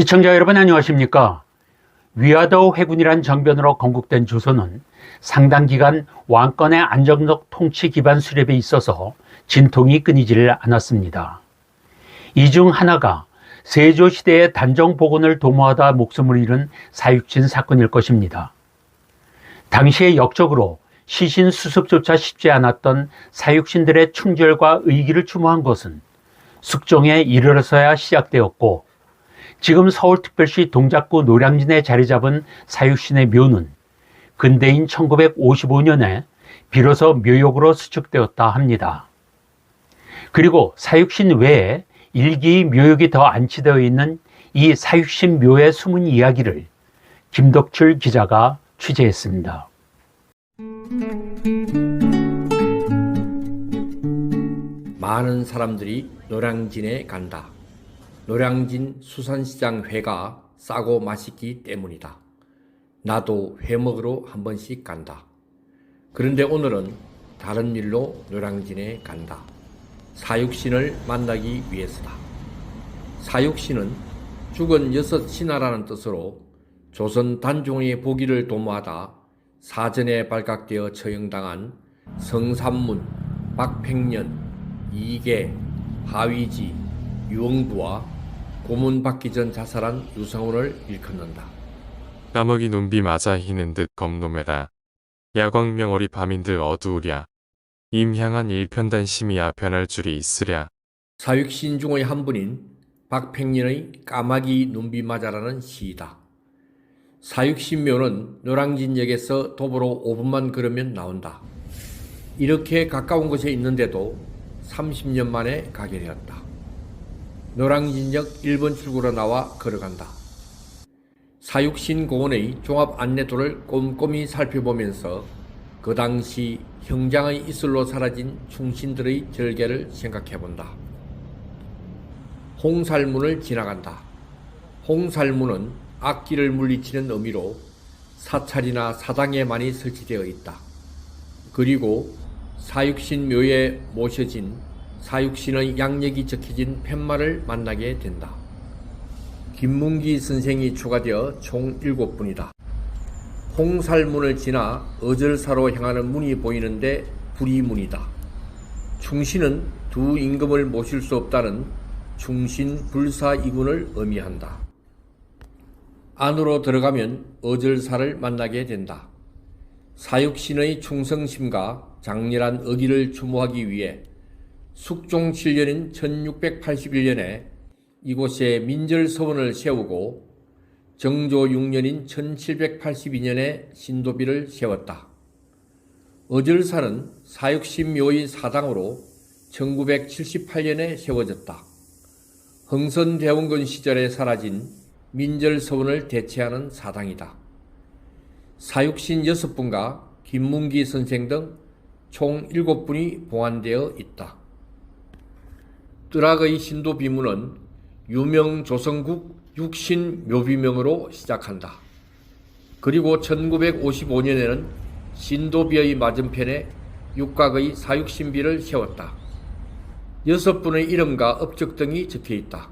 시청자 여러분 안녕하십니까? 위화더 회군이란 정변으로 건국된 조선은 상당 기간 왕권의 안정적 통치 기반 수립에 있어서 진통이 끊이지를 않았습니다. 이 중 하나가 세조 시대의 단정 복원을 도모하다 목숨을 잃은 사육진 사건일 것입니다. 당시의 역적으로 시신 수습조차 쉽지 않았던 사육신들의 충절과 의기를 추모한 것은 숙종에 이르러서야 시작되었고 지금 서울특별시 동작구 노량진에 자리 잡은 사육신의 묘는 근대인 1955년에 비로소 묘역으로 수축되었다 합니다. 그리고 사육신 외에 일기 묘역이 더 안치되어 있는 이 사육신 묘의 숨은 이야기를 김덕출 기자가 취재했습니다. 많은 사람들이 노량진에 간다. 노량진 수산시장 회가 싸고 맛있기 때문이다. 나도 회 먹으러 한 번씩 간다. 그런데 오늘은 다른 일로 노량진에 간다. 사육신을 만나기 위해서다. 사육신은 죽은 여섯 신하라는 뜻으로 조선 단종의 보기를 도모하다 사전에 발각되어 처형당한 성삼문, 박팽년, 이계, 하위지, 유엉부와 고문 받기 전 자살한 유성훈을 일컫는다. 까먹이 눈비 맞아 희는 듯 검노매라. 야광명월이 밤인들 어두우랴. 임향한 일편단 심이야 변할 줄이 있으랴. 사육신 중의 한 분인 박팽년의 까마귀 눈비 맞아라는 시이다. 사육신묘는 노량진역에서 도보로 5분만 걸으면 나온다. 이렇게 가까운 곳에 있는데도 30년 만에 가게 되었다. 노량진역 1번 출구로 나와 걸어간다. 사육신 공원의 종합 안내도를 꼼꼼히 살펴보면서 그 당시 형장의 이슬로 사라진 충신들의 절개를 생각해본다. 홍살문을 지나간다. 홍살문은 악기를 물리치는 의미로 사찰이나 사당에 많이 설치되어 있다. 그리고 사육신 묘에 모셔진 사육신의 양력이 적혀진 팻말을 만나게 된다. 김문기 선생이 추가되어 총 7분이다. 홍살문을 지나 어절사로 향하는 문이 보이는데 불이문이다. 충신은 두 임금을 모실 수 없다는 충신 불사 이군을 의미한다. 안으로 들어가면 어절사를 만나게 된다. 사육신의 충성심과 장렬한 의기를 추모하기 위해 숙종 7년인 1681년에 이곳에 민절서원을 세우고 정조 6년인 1782년에 신도비를 세웠다. 어절사는 사육신묘의 사당으로 1978년에 세워졌다. 흥선대원군 시절에 사라진 민절서원을 대체하는 사당이다. 사육신 6분과 김문기 선생 등 총 7분이 봉안되어 있다. 뜨락의 신도 비문은 유명 조선국 육신 묘비명으로 시작한다. 그리고 1955년에는 신도비의 맞은편에 육각의 사육신비를 세웠다. 여섯 분의 이름과 업적 등이 적혀 있다.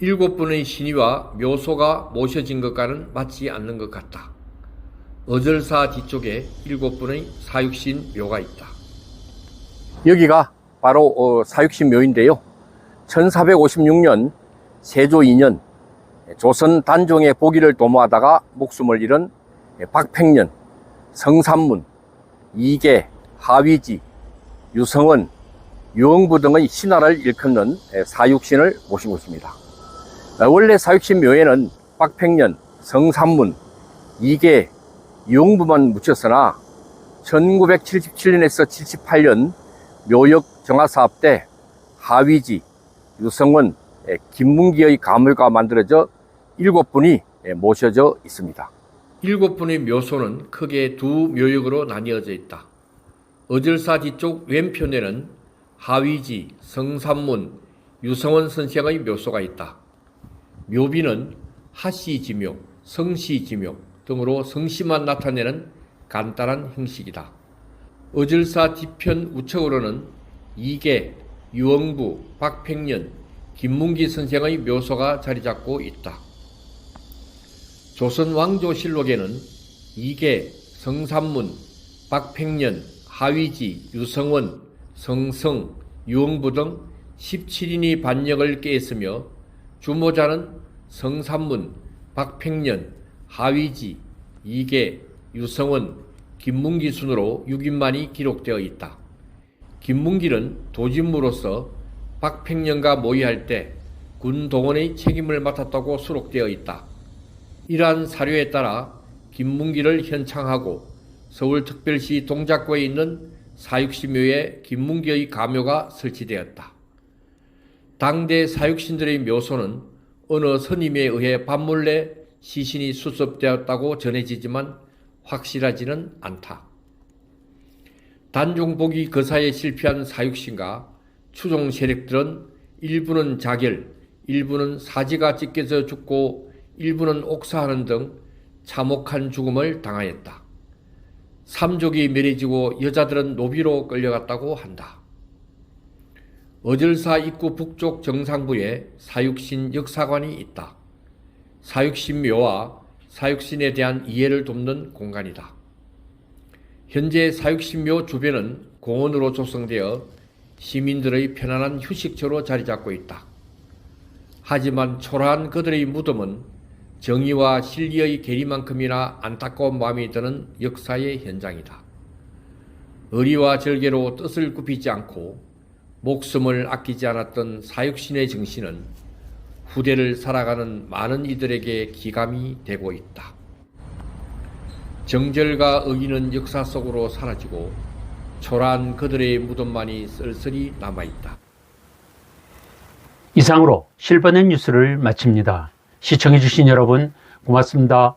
일곱 분의 신의와 묘소가 모셔진 것과는 맞지 않는 것 같다. 어절사 뒤쪽에 일곱 분의 사육신 묘가 있다. 여기가 바로 어, 사육신 묘인데요. 1456년 세조 2년 조선 단종의 보기를 도모하다가 목숨을 잃은 박팽년, 성삼문, 이계, 하위지, 유성원, 유흥부 등의 신하를 일컫는 사육신을 모시고 있습니다. 원래 사육신 묘에는 박팽년, 성삼문, 이계, 유흥부만 묻혔으나 1977년에서 78년 묘역 정화 사업 때 하위지, 유성원, 김문기의 가물과 만들어져 일곱 분이 모셔져 있습니다. 일곱 분의 묘소는 크게 두 묘역으로 나뉘어져 있다. 어절사 뒤쪽 왼편에는 하위지, 성삼문, 유성원 선생의 묘소가 있다. 묘비는 하시지묘, 성시지묘 등으로 성씨만 나타내는 간단한 형식이다. 어절사 뒤편 우측으로는 이계, 유엉부, 박팽년, 김문기 선생의 묘소가 자리 잡고 있다. 조선 왕조실록에는 이계, 성삼문, 박팽년, 하위지, 유성원, 성성, 유흥부 등 17인이 반역을 깨했으며 주모자는 성삼문, 박팽년, 하위지, 이계, 유성원, 김문기 순으로 6인만이 기록되어 있다. 김문길은 도진무로서 박팽년과 모의할 때 군 동원의 책임을 맡았다고 수록되어 있다. 이러한 사료에 따라 김문기를 현창하고 서울특별시 동작구에 있는 사육시묘에 김문기의 가묘가 설치되었다. 당대 사육신들의 묘소는 어느 선임에 의해 반몰래 시신이 수습되었다고 전해지지만 확실하지는 않다. 단종복이 거사에 실패한 사육신과 추종 세력들은 일부는 자결, 일부는 사지가 찢겨져 죽고 일부는 옥사하는 등 참혹한 죽음을 당하였다. 삼족이 멸해지고 여자들은 노비로 끌려갔다고 한다. 어절사 입구 북쪽 정상부에 사육신 역사관이 있다. 사육신 묘와 사육신에 대한 이해를 돕는 공간이다. 현재 사육신묘 주변은 공원으로 조성되어 시민들의 편안한 휴식처로 자리 잡고 있다. 하지만 초라한 그들의 무덤은 정의와 실리의 계리만큼이나 안타까운 마음이 드는 역사의 현장이다. 의리와 절개로 뜻을 굽히지 않고 목숨을 아끼지 않았던 사육신의 정신은 후대를 살아가는 많은 이들에게 기감이 되고 있다. 정절과 의의는 역사 속으로 사라지고 초라한 그들의 무덤만이 쓸쓸히 남아있다. 이상으로 실버넷 뉴스를 마칩니다. 시청해주신 여러분 고맙습니다.